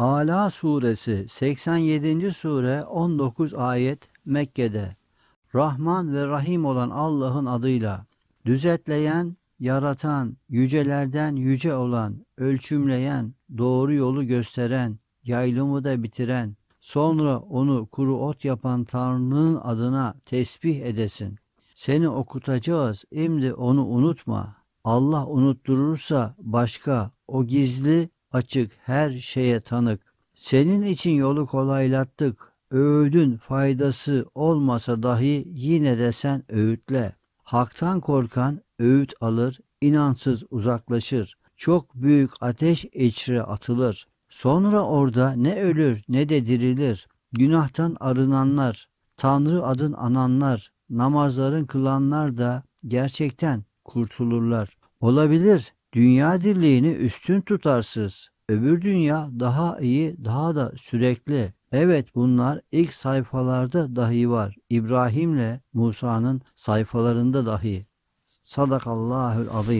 Ala suresi 87. sure 19 ayet Mekke'de. Rahman ve Rahim olan Allah'ın adıyla düzetleyen, yaratan, yücelerden yüce olan, ölçümleyen, doğru yolu gösteren, yaylımı da bitiren, sonra onu kuru ot yapan Tanrı'nın adına tesbih edesin. Seni okutacağız, şimdi onu unutma. Allah unutturursa başka, o gizli, açık, her şeye tanık. Senin için yolu kolaylattık. Öğüdün faydası olmasa dahi yine de sen öğütle. Hak'tan korkan öğüt alır, inansız uzaklaşır. Çok büyük ateş içre atılır. Sonra orada ne ölür ne de dirilir. Günahtan arınanlar, Tanrı adın ananlar, namazların kılanlar da gerçekten kurtulurlar. Olabilir dünya dirliğini üstün tutarsız. Öbür dünya daha iyi, daha da sürekli. Evet bunlar ilk sayfalarda dahi var. İbrahim'le Musa'nın sayfalarında dahi. Sadakallahül azim.